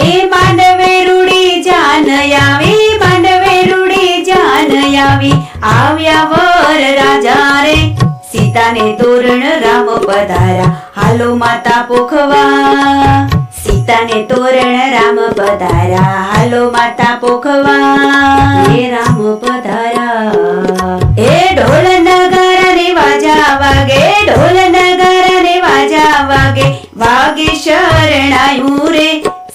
એ માંડવે રૂડી જાન આવી માંડવે રૂડી જાન આવી આવ્યા વર રાજા રે સીતાને તોરણ રામ પધારા હાલો માતા પોખવા સીતાને તોરણ રામ પધારા હાલો માતા પોખવા હે રામ પધારા એ ઢોલ નગારા રે વાજા વાગે ઢોલ નગારા રે વાજા વાગે વાગે શરણાયું રે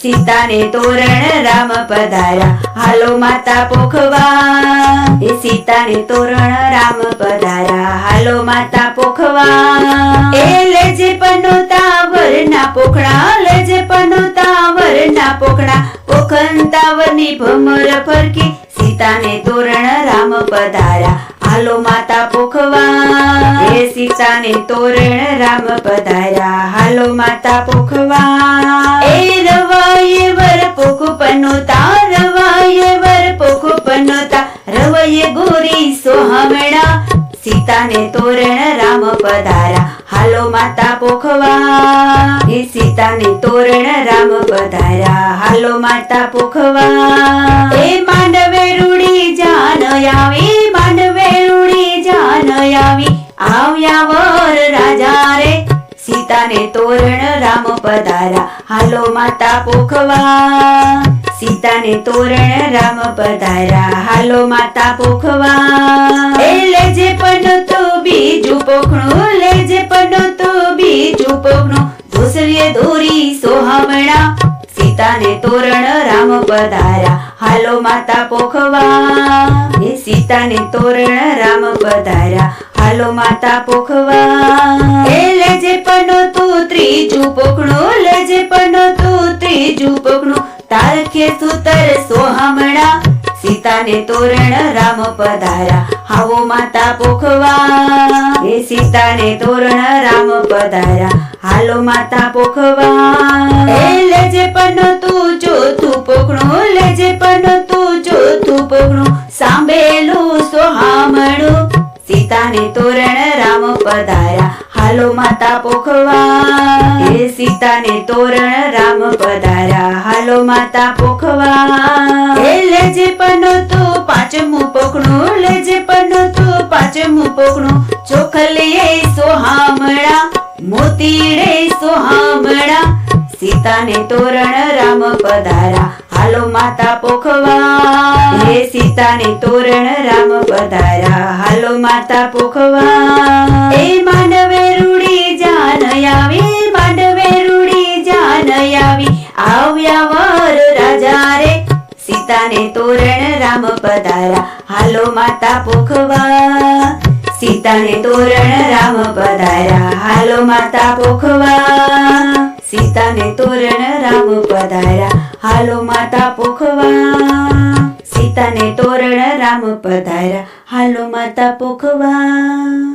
સીતાને તોરણ રામ પધાર્યા. હાલો માતા પોખવા. એ સીતાને તોરણ રામ પધાર્યા. હાલો માતા પોખવા. એ લેજે પનોતા વરના પોખડા લેજે પનોતા વરના પોખડા પોખંતાવરની ભમર ફરકી સીતાને તોરણ રામ પધાર્યા. હાલો માતા પોખવા. હે સીતાને તોરણ રામ પધાર્યા. હાલો માતા પોખવા. એ રવાયે વર પોખ પનોતા, રવાયે વર પોખ પનોતા, રવાયે ગોરી સોહમણા. સીતાને તોરણ રામ પધાર્યા. હાલો માતા પોખવા. હે સીતાને તોરણ રામ પધાર્યા. હાલો માતા પોખવા. એ માંડવે રૂડી જાન આવી આવ્યા વર રાજા રે સીતાને તોરણ રામ પધારા હાલો માતા પોખવા. સીતાને તોરણ રામ પધારા હાલો માતા પોખવા. એ લેજે પણ તો બીજું પોખણું, લેજે પણ તો બીજું પોખણું. ધોસરીએ દોરી સોહામણા. સીતાને તોરણ રામ પધારા હાલો માતા પોખવા. સીતાને તોરણ રામ પધારા હાલો માતા પોખવા. એ લેજે પનો તું ત્રીજું પોખણું લેજે પનો તું ત્રીજું પોખણું. તારખે સુતર સોહામણા સીતાને તોરણ રામ પધારા. હાવો માતા પોખવા. એ સીતાને તોરણ રામ પધારા. હાલો માતા પોખવા. એ લેજે પનો તું ચોથું પોખણું લેજે પનો તું ચોથું પોખણું. સાંભેલું સીતાને તોરણ રામ પધાર્યા. હાલો માતા પોખવા. હે સીતાને તોરણ રામ પધાર્યા. હાલો માતા પોખવા. હે લેજે પનો તો પાંચમું પોખણું, લેજે પનો તો પાંચમું પોખણું. ચોખલીએ સોહામણા, મોતીડે સોહામણા. સીતાને તોરણ રામ પધારા હાલો માતા પોખવા. સીતાને તોરણ રામ પધારા. હાલો માતા પોખવા. એ માનવે રૂડી જાન આવી, માનવે રૂડી જાન આવી. આવ્યા વર રાજા રે, સીતાને તોરણ રામ પધારા. હાલો માતા પોખવા. સીતાને તોરણ રામ પધારા. હાલો માતા પોખવા. સીતાને તોરણ રામ પધારા. હાલો માતા પોખવા. સીતાને તોરણ રામ પધાર્યા. હાલો માતા પોખવા.